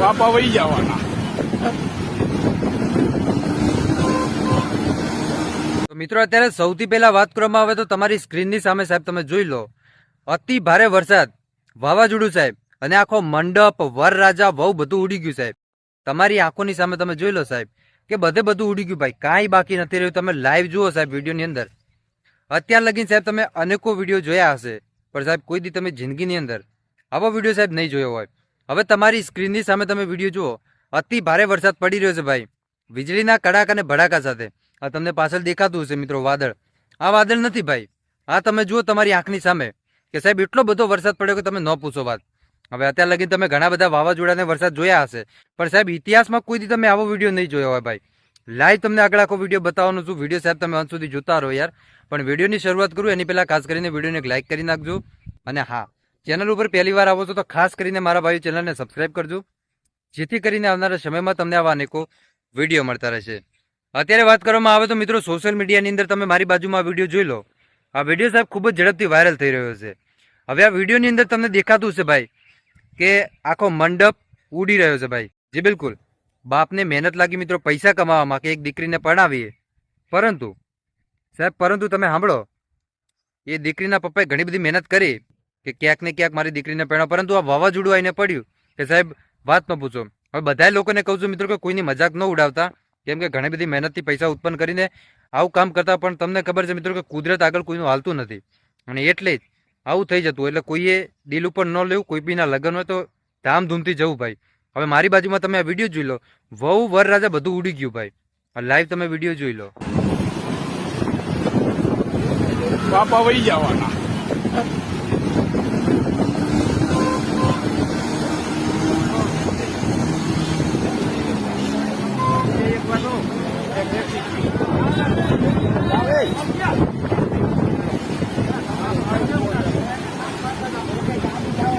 બાપા વહી જવાના. મિત્રો, અત્યારે સૌથી પહેલા વાત કરવામાં આવે તો તમારી સ્ક્રીનની સામે સાહેબ તમે જોઈ લો. અતિ ભારે વરસાદ. વાવાઝોડું સાહેબ. અને આખો મંડપ, વરરાજા બહુ બધું ઉડી ગયું સાહેબ. તમારી આંખોની સામે તમે જોઈ લો સાહેબ કે બધે બધું ઉડી ગયું ભાઈ. કાંઈ બાકી નથી રહ્યું. તમે લાઈવ જુઓ સાહેબ વિડીયોની અંદર. અત્યાર લગીન સાહેબ તમે અનેકો વીડિયો જોયા હશે. પણ સાહેબ કોઈ દી તમે જિંદગીની અંદર આવો વીડિયો સાહેબ નહીં જોયો હોય. હવે તમારી સ્ક્રીનની સામે તમે વીડિયો જુઓ. અતિ ભારે વરસાદ પડી રહ્યો છે ભાઈ. વીજળીના કડાક અને ભડાકા સાથે. આ તમને પાછળ દેખાતું હશે મિત્રો વાદળ. આ વાદળ નથી ભાઈ. આ તમે જુઓ તમારી આંખની સામે. કે સાહેબ, એટલો બધો વરસાદ પડ્યો કે તમે ન પૂછો વાત. હવે અત્યાર લગી તમે ઘણા બધા વાવાઝોડાને વરસાદ જોયા હશે. પણ સાહેબ, ઇતિહાસમાં કોઈ દી તમે આવો વીડિયો નહીં જોયો હોય ભાઈ. લાઈવ તમને આગળ આખો વીડિયો બતાવવાનો છું. વીડિયો સાહેબ, તમે અંત સુધી જોતા રહો યાર. પણ વિડીયોની શરૂઆત કરું. એની પહેલાં ખાસ કરીને વિડીયોને એક લાઇક કરી નાખજો. અને હા ચેનલ ઉપર પહેલી વાર આવો છો તો ખાસ કરીને મારા ભાઈ ચેનલને સબસ્ક્રાઈબ કરજો. જેથી કરીને આવનારા સમયમાં તમને આવા અનેકો વીડિયો મળતા રહેશે. અત્યારે વાત કરવામાં આવે તો મિત્રો સોશિયલ મીડિયાની અંદર તમે મારી બાજુમાં આ વીડિયો જોઈ લો. આ વીડિયો સાહેબ ખૂબ જ ઝડપથી વાયરલ થઈ રહ્યો છે. હવે આ વિડીયોની અંદર તમને દેખાતું છે ભાઈ કે આખો મંડપ ઉડી રહ્યો છે ભાઈ. જી બિલકુલ. બાપને મહેનત લાગી મિત્રો પૈસા કમાવામાં કે એક દીકરીને પરણાવીએ. પરંતુ સાહેબ પરંતુ તમે સાંભળો, એ દીકરીના પપ્પાએ ઘણી બધી મહેનત કરી. કે ક્યાંક ને ક્યાંક મારી દીકરીને પરણાવ પરંતુ આ વાવાઝોડું આવીને પડ્યું કે સાહેબ, વાત ન પૂછો. હવે બધા લોકોને કહું છું મિત્રો કે કોઈની મજાક ન ઉડાવતા. કેમ કે ઘણી બધી મહેનતથી પૈસા ઉત્પન્ન કરીને આવું કામ કરતા, પણ તમને ખબર છે મિત્રો કે કુદરત આગળ કોઈનું હાલતું નથી. અને એટલે જ આવું થઈ જતું એટલે કોઈએ દિલ ઉપર ન લેવું, કોઈ બીના લગ્ન હોય તો ધામધૂમથી જવું ભાઈ. હવે મારી બાજુમાં તમે આ વીડિયો જોઈ લો. વહુ વર રાજા બધું ઉડી ગયું ભાઈ. લાઈવ તમે વીડિયો જોઈ લો. બાપા વહી જવાના. É meu filho. Valeu.